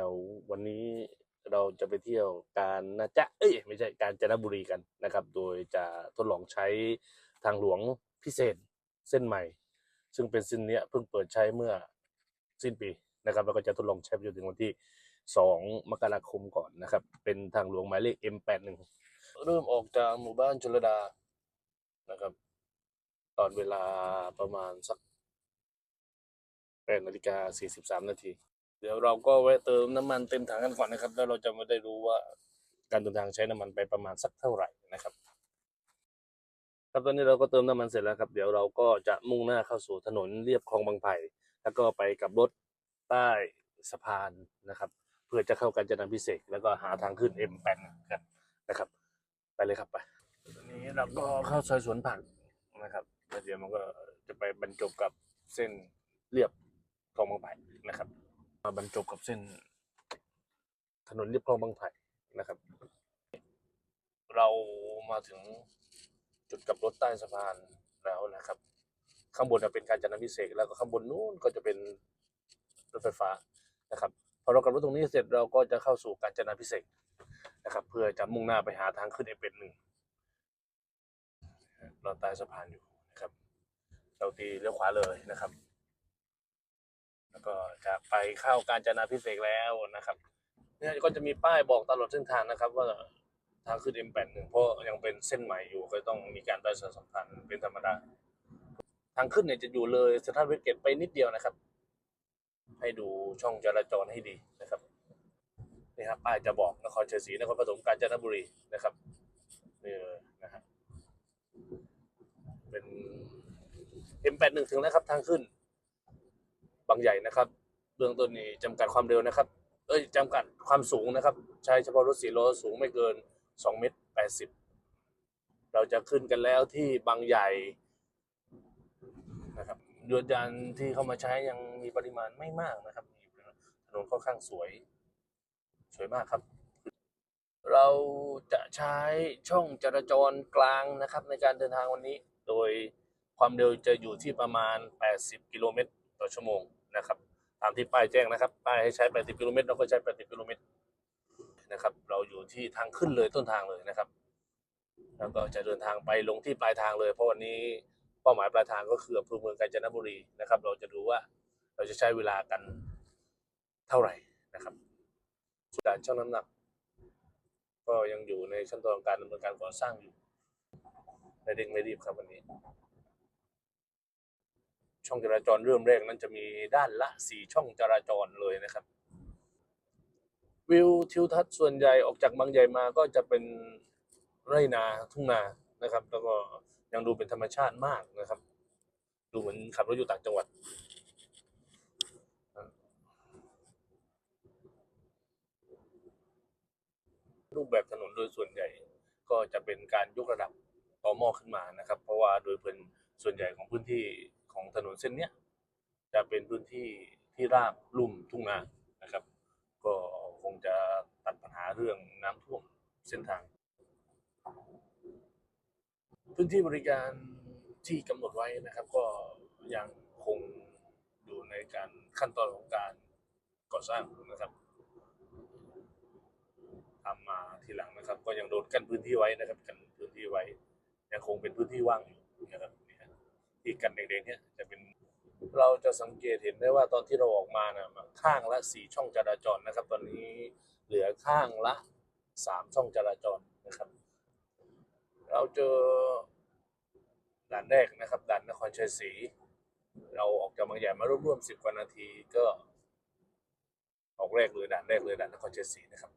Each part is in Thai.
ดี๋ยววันนี้เราจะไปเที่ยวการนะจ๊ะเอ้ยไม่ใช่การจนบุรีกันนะครับ โดยจะทดลองใช้ทางหลวงพิเศษเส้นใหม่ ซึ่งเป็นเส้นเนี้ยเพิ่งเปิดใช้เมื่อสิ้นปีนะครับแล้วก็จะทดลองใช้ไปจนถึงวันที่ 2 มกราคมก่อนนะครับ เป็นทางหลวงหมายเลข M81 เริ่มออกจากหมู่บ้านชลดานะครับ ตอนเวลาประมาณสัก8นาฬิกา43นาที เดี๋ยวเราก็แวะเติมน้ำมันเต็มถังกันก่อนนะครับ แล้วเราจะไม่ได้รู้ว่าการเดินทางใช้น้ำมันไปประมาณสักเท่าไหร่นะครับ ครับตอนนี้เราก็เติมน้ำมันเสร็จแล้วครับ เดี๋ยวเราก็จะมุ่งหน้าเข้าสู่ถนนเรียบคลองบางไผ่แล้วก็ไปกับรถใต้สะพานนะครับ เพื่อจะเข้ากาญจนาพิเศษแล้วก็หาทางขึ้น M8 กันนะครับ ไปเลยครับไปตอนนี้เราก็เข้าซอยสวนผักนะครับแล้วเดี๋ยวมันก็จะไปบรรจบกับเส้นเรียบคลองบางไผ่นะครับ มาบรรจบกับเส้น ถนนเรียบคลองบางไผ่นะครับ เรามาถึงจุดกลับรถใต้สะพานแล้วนะครับ ข้างบนจะเป็นการจนาพิเศษกแล้วก็ข้างบนนู้นก็จะเป็นรถไฟฟ้านะครับพอเรากลับรถตรงนี้เสร็จเราก็จะเข้าสู่การจนาพิเศษนะครับ เพื่อจะมุ่งหน้าไปหาทางขึ้นเอเป็นหนึ่งเราใต้สะพานอยู่นะครับ เราตีเลี้ยวขวาเลยนะครับ แล้วก็จะไปเข้าการจนาพิเศษแล้วนะครับเนี่ยก็จะมีป้ายบอกตลอดเส้นทางนะครับ ว่าทางขึ้น M81 เพราะยังเป็นเส้นใหม่อยู่ก็ต้องมีการประชาสัมพันธ์เป็นธรรมดา ทางขึ้นเนี่ยจะอยู่เลยสถานเวทเกตไปนิดเดียวนะครับ ให้ดูช่องจราจรให้ดีนะครับนี่ครับป้ายจะบอกนครชัยศรีนครปฐมกาญจนบุรีนะครับนี่นะฮะเป็น M81 ถึงแล้วครับทางขึ้น บางใหญ่นะครับ เบื้องต้นนี้จำกัดความเร็วนะครับ เอ้ยจำกัดความสูงนะครับ ใช้เฉพาะรถสี่ล้อสูงไม่เกิน2เมตร80 เราจะขึ้นกันแล้วที่บางใหญ่นะครับยนต์ยานที่เข้ามาใช้ยังมีปริมาณไม่มากนะครับถนนค่อนข้างสวย สวยมากครับ เราจะใช้ช่องจราจรกลางนะครับ ในการเดินทางวันนี้ โดยความเร็วจะอยู่ที่ประมาณ 80 กิโลเมตรต่อชั่วโมง นะครับ ตามที่ป้ายแจ้งนะครับป้ายให้ใช้ 80กิโลเมตรเราก็ใช้ 80กิโลเมตรนะครับ เราอยู่ที่ทางขึ้นเลยต้นทางเลยนะครับ แล้วก็จะเดินทางไปลงที่ปลายทางเลย เพราะวันนี้เป้าหมายปลายทางก็คืออำเภอเมืองกาญจนบุรีนะครับ เราจะดูว่าเราจะใช้เวลากันเท่าไหร่นะครับส่วนการชั่งน้ำหนัก ก็ยังอยู่ในขั้นตอนการดำเนินการก่อสร้างอยู่ไม่เร่งไม่รีบครับวันนี้ ช่องจราจรเริ่มแรกนั้นจะมีด้านละสี่ช่องจราจรเลยนะครับ วิวทิวทัศน์ส่วนใหญ่ออกจากบางใหญ่มาก็จะเป็นไร่นาทุ่งนานะครับ แล้วก็ยังดูเป็นธรรมชาติมากนะครับ ดูเหมือนขับรถอยู่ต่างจังหวัดรูปแบบถนนโดยส่วนใหญ่ก็จะเป็นการยกระดับต่อหม้อขึ้นมานะครับ เพราะว่าโดยเป็นส่วนใหญ่ของพื้นที่ ของถนนเส้นเนี้ยจะเป็นพื้นที่ที่ราบลุ่มทุ่งนานะครับ ก็คงจะตัดปัญหาเรื่องน้ำท่วมเส้นทาง พื้นที่บริการที่กำหนดไว้นะครับ ก็ยังคงอยู่ในการขั้นตอนของการก่อสร้างนะครับทำมาทีหลังนะครับ ก็ยังโดนกันพื้นที่ไว้นะครับ กันพื้นที่ไว้ยังคงเป็นพื้นที่ว่างอยู่นะครับ นี่ฮะที่กันแดงๆเนี่ยจะเป็นเราจะสังเกตเห็นได้ว่าตอนที่เราออกมานะข้างละสี่ช่องจราจรนะครับ ตอนนี้เหลือข้างละสามช่องจราจรนะครับ เราเจอด่านแรกนะครับด่านนครชัยศรีเราออกจากบางใหญ่มาร่วมๆสิบกว่านาทีก็ ออกแรกเลยด่านแรกเลยด่านนครชัยศรีนะครับ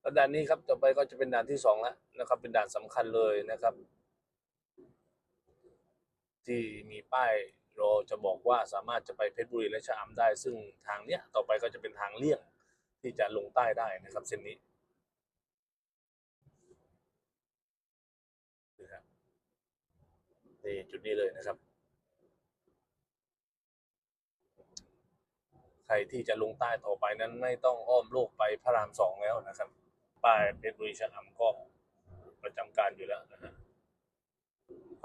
แล้วด่านนี้ครับต่อไปก็จะเป็นด่านที่สองแล้วนะครับ เป็นด่านสำคัญเลยนะครับ ที่มีป้ายรอจะบอกว่าสามารถจะไปเพชรบุรีและชะอำได้ ซึ่งทางเนี้ยต่อไปก็จะเป็นทางเลี่ยงที่จะลงใต้ได้นะครับ เส้นนี้นะครับนี่จุดนี้เลยนะครับ ใครที่จะลงใต้ต่อไปนั้นไม่ต้องอ้อมโลกไปพระรามสองแล้วนะครับ ป้ายเพชรบุรีชะอำก็ประจำการอยู่แล้วนะฮะ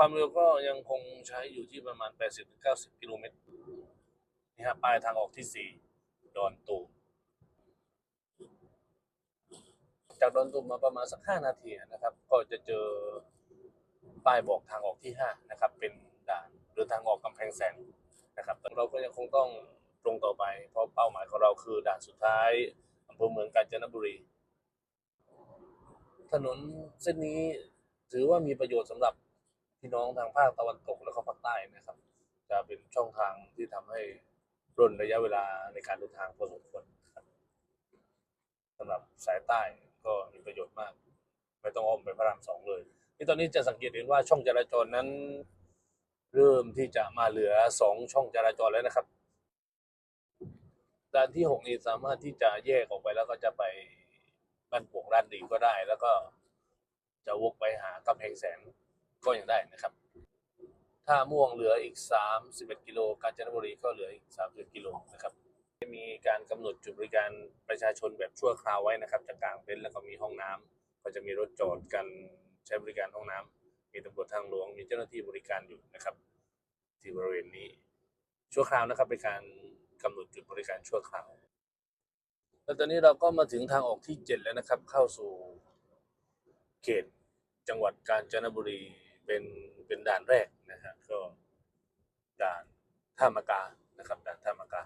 ความเร็วก็ยังคงใช้อยู่ที่ประมาณ 80-90 กิโลเมตรนี่ครับป้ายทางออกที่ 4 ดอนตูมจากดอนตุมมาประมาณสักห้านาทีนะครับ ก็จะเจอป้ายบอกทางออกที่ห้านะครับ เป็นด่านหรือทางออกกำแพงแสนนะครับเราก็ยังคงต้องตรงต่อไป เพราะเป้าหมายของเราคือด่านสุดท้ายอำเภอเมืองกาญจนบุรี ถนนเส้นนี้ถือว่ามีประโยชน์สำหรับ พี่น้องทางภาคตะวันตกและก็ภาคใต้นะครับ จะเป็นช่องทางที่ทำให้ร่นระยะเวลาในการเดินทางพอสมควรสำหรับสายใต้ก็มีประโยชน์มาก ไม่ต้องอ้อมไปพระรามสองเลยที่ตอนนี้จะสังเกตเห็นว่าช่องจราจรนั้น เริ่มที่จะมาเหลือสองช่องจราจรแล้วนะครับด่านที่หกนี้สามารถที่จะแยกออกไปแล้วก็จะไปบ้านโป่งร้านดีก็ได้ แล้วก็จะวกไปหากำแพงแสน ก็ยังได้นะครับถ้าม่วงเหลืออีก 31 กิโล กาญจนบุรีก็เหลืออีก31กิโลนะครับมีการกำหนดจุดบริการประชาชนแบบชั่วคราวไว้นะครับจะกางเต็นท์แล้วก็มีห้องน้ำก็จะมีรถจอดกันใช้บริการห้องน้ำมีตำรวจทางหลวง มีเจ้าหน้าที่บริการอยู่นะครับ ที่บริเวณนี้ ชั่วคราวนะครับเป็นการกำหนดจุดบริการชั่วคราวแล้วตอนนี้เราก็มาถึงทางออกที่ 7 แล้วนะครับ เข้าสู่เขตจังหวัดกาญจนบุรี เป็นเป็นด่านแรกนะฮะก็ด่านท่ามะกานะครับด่านท่ามะกา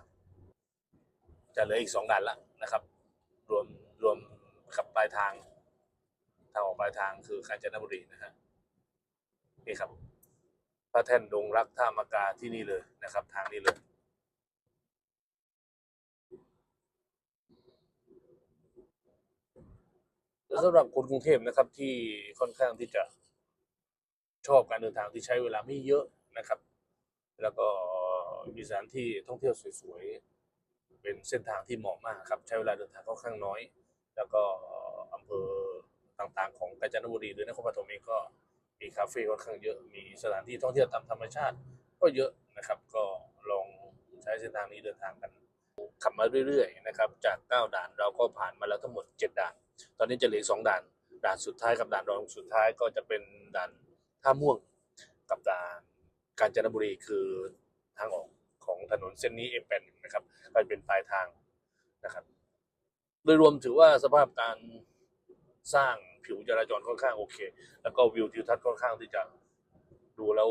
จะเหลืออีกสองด่านละนะครับ รวมรวมกับปลายทางทางออกปลายทางคือกาญจนบุรีนะฮะนี่ครับพระแท่นดงรักท่ามะกาที่นี่เลยนะครับ ทางนี้เลยแล้วสำหรับคนกรุงเทพนะครับที่ค่อนข้างที่จะ ชอบการเดินทางที่ใช้เวลาไม่เยอะนะครับ แล้วก็มีสถานที่ท่องเที่ยวสวยๆ เป็นเส้นทางที่เหมาะมากครับ ใช้เวลาเดินทางค่อนข้างน้อย แล้วก็อำเภอต่างๆ ของกาญจนบุรีหรือนครปฐมเองก็มีคาเฟ่ค่อนข้างเยอะ มีสถานที่ท่องเที่ยวตามธรรมชาติ ก็เยอะนะครับ ก็ลองใช้เส้นทางนี้เดินทางกัน ขับมาเรื่อยๆนะครับ จาก 9 ด่านเราก็ผ่านมาแล้วทั้งหมด 7 ด่าน ตอนนี้จะเหลืออกสองด่าน ด่านสุดท้ายกับด่านรองสุดท้ายก็จะเป็นด่าน ท่าม่วงกับด่านกาญจนบุรีคือทางออกของถนนเส้นนี้เอเป็นนะครับก็เป็นปลายทางนะครับ โดยรวมถือว่าสภาพการสร้างผิวจราจรค่อนข้างโอเค แล้วก็วิวทิวทัศน์ค่อนข้างที่จะดูแล้ว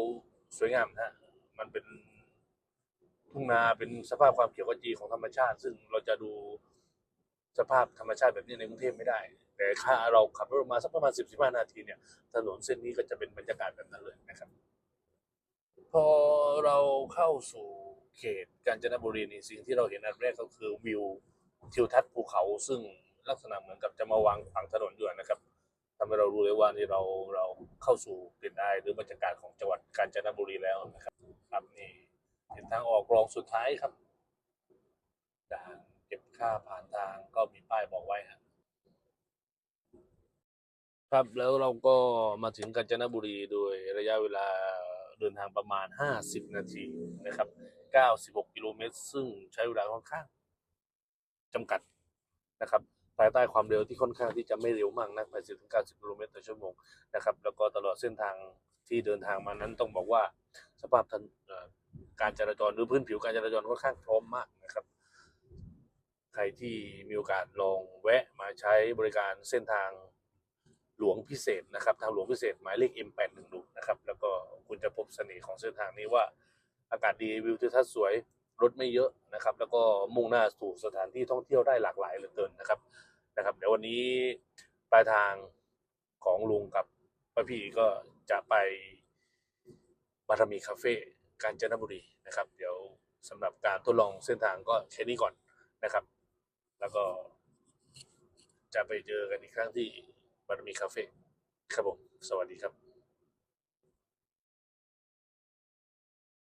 สวยงามนะฮะมันเป็นทุ่งนาเป็นสภาพความเขียวขจีของธรรมชาติ ซึ่งเราจะดูสภาพธรรมชาติแบบนี้ในกรุงเทพไม่ได้ แต่ถ้าเราขับรถมาสักประมาณสิบสิบห้านาทีเนี่ย ถนนเส้นนี้ก็จะเป็นบรรยากาศแบบนั้นเลยนะครับ พอเราเข้าสู่เขตกาญจนบุรีนี่สิ่งที่เราเห็นอันแรกก็คือวิวทิวทัศน์ภูเขาซึ่งลักษณะเหมือนกับจะมาวางขวางถนนอยู่นะครับทำให้เรารู้เลยว่านี่เราเราเข้าสู่กลิ่นอายหรือบรรยากาศของจังหวัดกาญจนบุรีแล้วนะครับ ครับนี่เป็นทางออกรองสุดท้ายครับด่านเก็บค่าผ่านทางก็มีป้ายบอกไว้ครับ ครับแล้วเราก็มาถึงกาญจนบุรีโดยระยะเวลาเดินทางประมาณ 50 นาทีนะครับ 96 กิโลเมตร ซึ่งใช้เวลาค่อนข้างจำกัดนะครับภายใต้ความเร็วที่ค่อนข้างที่จะไม่เร็วมากนัก80-90กิโลเมตรต่อชั่วโมงนะครับ แล้วก็ตลอดเส้นทางที่เดินทางมานั้นต้องบอกว่าสภาพถนเอ่อการจราจรหรือพื้นผิวการจราจรค่อนข้างพร้อมมากนะครับ ใครที่มีโอกาสลองแวะมาใช้บริการเส้นทาง หลวงพิเศษนะครับทางหลวงพิเศษหมายเลข M81 ดูนะครับแล้วก็คุณจะพบเสน่ห์ของเส้นทางนี้ว่าอากาศดีวิวทิวทัศน์สวยรถไม่เยอะนะครับ แล้วก็มุ่งหน้าสู่สถานที่ท่องเที่ยวได้หลากหลายเหลือเกินนะครับนะครับ เดี๋ยววันนี้ปลายทางของลุงกับป้าพี่ก็จะไปบารมีคาเฟ่กาญจนบุรีนะครับ เดี๋ยวสำหรับการทดลองเส้นทางก็แค่นี้ก่อนนะครับ แล้วก็จะไปเจอกันอีกครั้งที่ บารมีคาเฟ่ครับผม สวัสดีครับ